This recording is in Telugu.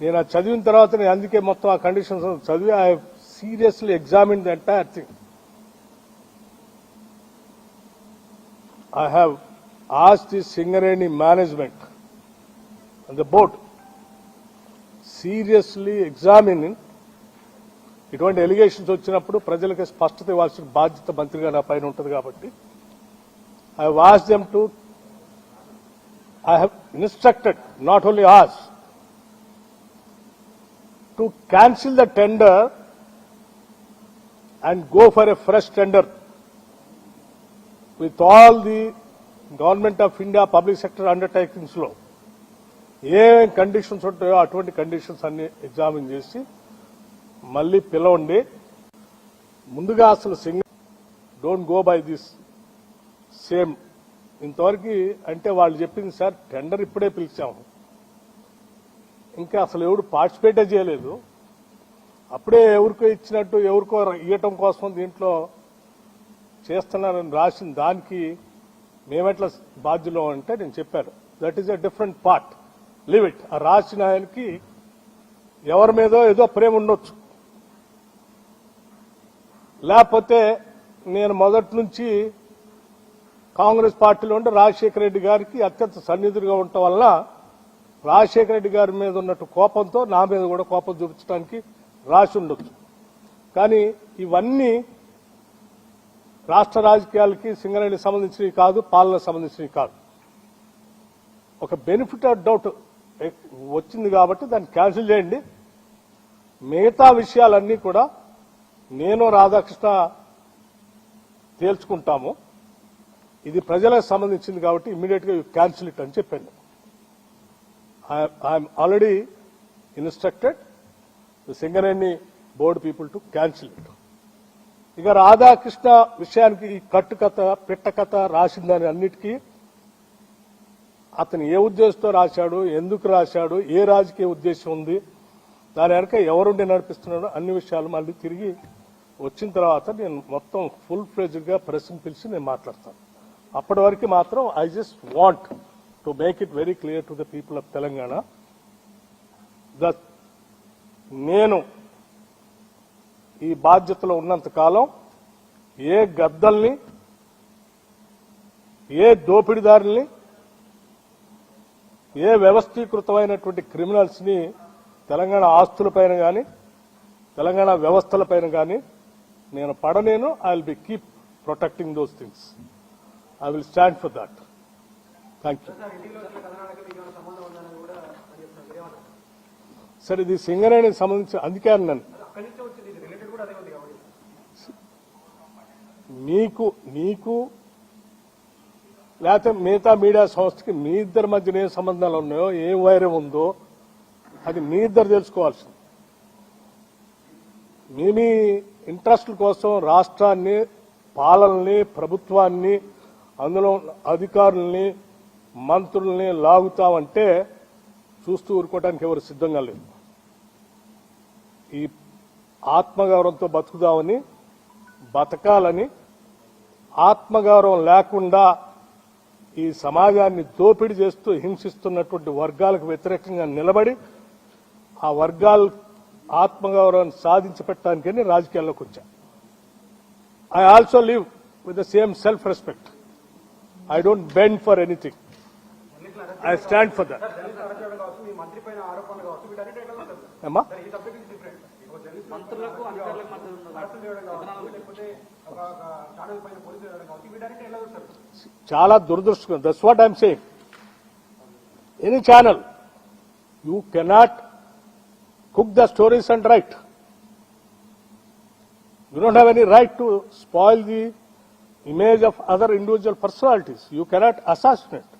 నేను అది చదివిన తర్వాత నేను అందుకే మొత్తం ఆ కండిషన్స్ చదివి I seriously examine the entire thing I have as the Singareni management and the board seriously examining ఇటువంటి ఎలిగేషన్స్ వచ్చినప్పుడు ప్రజలకి స్పష్టత ఇవ్వాల్సిన బాధ్యత మంత్రిగా నా పైన ఉంటుంది కాబట్టి I was them to I have instructed not only as to cancel the tender and go for a fresh tender with all the Government of India public sector అండర్టేకింగ్స్లో ఏమేమి కండిషన్స్ ఉంటాయో అటువంటి కండిషన్స్ అన్ని ఎగ్జామిన్ చేసి మళ్ళీ పిలవండి. ముందుగా అసలు single don't go by this same ఇంతవరకు అంటే వాళ్ళు చెప్పింది సార్ టెండర్ ఇప్పుడే పిలిచాము. ఇంకా అసలు ఎవరు పార్టిసిపేటే చేయలేదు. అప్పుడే ఎవరికో ఇచ్చినట్టు ఎవరికో ఇవ్వటం కోసం దీంట్లో చేస్తున్నారని రాసిన దానికి మేమెట్లా బాధ్యులు అంటే నేను చెప్పాను. That is a different part leave it ఆ రాసిన ఆయనకి ఎవరి మీదో ఏదో ప్రేమ ఉండొచ్చు. లేకపోతే నేను మొదటి నుంచి కాంగ్రెస్ పార్టీలో ఉంటే రాజశేఖర రెడ్డి గారికి అత్యంత సన్నిధులుగా ఉండటం వల్ల రాజశేఖర రెడ్డి గారి మీద ఉన్నట్టు కోపంతో నా మీద కూడా కోపం చూపించడానికి రాసి ఉండొచ్చు. కానీ ఇవన్నీ రాష్ట్ర రాజకీయాలకి సింగరేణికి సంబంధించినవి కాదు పాలనకు సంబంధించినవి కాదు. ఒక బెనిఫిట్ ఆఫ్ డౌట్ వచ్చింది కాబట్టి దాన్ని క్యాన్సిల్ చేయండి. మిగతా విషయాలన్నీ కూడా నేను రాధాకృష్ణ తేల్చుకుంటాము. ఇది ప్రజలకు సంబంధించింది కాబట్టి ఇమ్మీడియట్గా క్యాన్సిల్ ఇట్ అని చెప్పాను. I'm already instructed Singareni board people to cancel it ఇక రాధాకృష్ణ విషయానికి ఈ కట్టు కథ పిట్ట కథ రాసిందని అన్నిటికీ అతను ఏ ఉద్దేశంతో రాశాడు ఎందుకు రాశాడు ఏ రాజకీయ ఉద్దేశం ఉంది దాని వెనక ఎవరుండి నడిపిస్తున్నాడో అన్ని విషయాలు మళ్ళీ తిరిగి వచ్చిన తర్వాత నేను మొత్తం ఫుల్ ఫ్లెజ్డ్గా ప్రెస్ని పిలిచి నేను మాట్లాడతాను. అప్పటి వరకు మాత్రం I just want to make it very clear to the people of Telangana that నేను ఈ బాధ్యతలో ఉన్నంత కాలం ఏ గద్దల్ని ఏ దోపిడిదారుల్ని ఏ వ్యవస్థీకృతమైనటువంటి క్రిమినల్స్ని తెలంగాణ ఆస్తులపైన కానీ తెలంగాణ వ్యవస్థలపైన కానీ నేను పడలేను. I will be keep protecting those things I will stand for that thank you సరే ఇది సింగరేణికి సంబంధించి అందుకే అన్నాను. మీకు నీకు లేకపోతే మిగతా మీడియా సంస్థకి మీ ఇద్దరి మధ్యన ఏ సంబంధాలు ఉన్నాయో ఏ వైరం ఉందో అది మీ ఇద్దరు తెలుసుకోవాల్సింది. మీ మీ ఇంట్రెస్ట్ల కోసం రాష్ట్రాన్ని పాలనని ప్రభుత్వాన్ని అందులో అధికారుల్ని మంత్రుల్ని లాగుతామంటే చూస్తూ ఊరుకోవడానికి ఎవరు సిద్ధంగా లేదు ఈ ఆత్మగౌరవంతో బతుకుదామని బతకాలని ఆత్మగౌరవం లేకుండా ఈ సమాజాన్ని దోపిడీ చేస్తూ హింసిస్తున్నటువంటి వర్గాలకు వ్యతిరేకంగా నిలబడి ఆ వర్గాల ఆత్మగౌరవాన్ని సాధించి పెట్టడానికని రాజకీయాల్లోకి వచ్చా. I also live with the same self respect I don't bend for anything I stand for that మీ మంత్రి పైన ఆరోపణలు కావచ్చు వీటన్నిటి ఎట్లా ఉంటుంది అమ్మా ఈ సబ్జెక్ట్ ఇస్ డిఫరెంట్ మంత్రులకు అధికారులకు మధ్య అరెస్టులు చేయడం కావచ్చు లేకపోతే ఒక ఛానల్ పైన పోలీసులు చేయడం కావచ్చు వీటన్నిటి ఎట్లా చూస్తారు చాలా దురదృష్టం that's what I'm saying any channel you cannot cook the stories and write you don't have any right to spoil the image of other individual personalities. You cannot assassinate.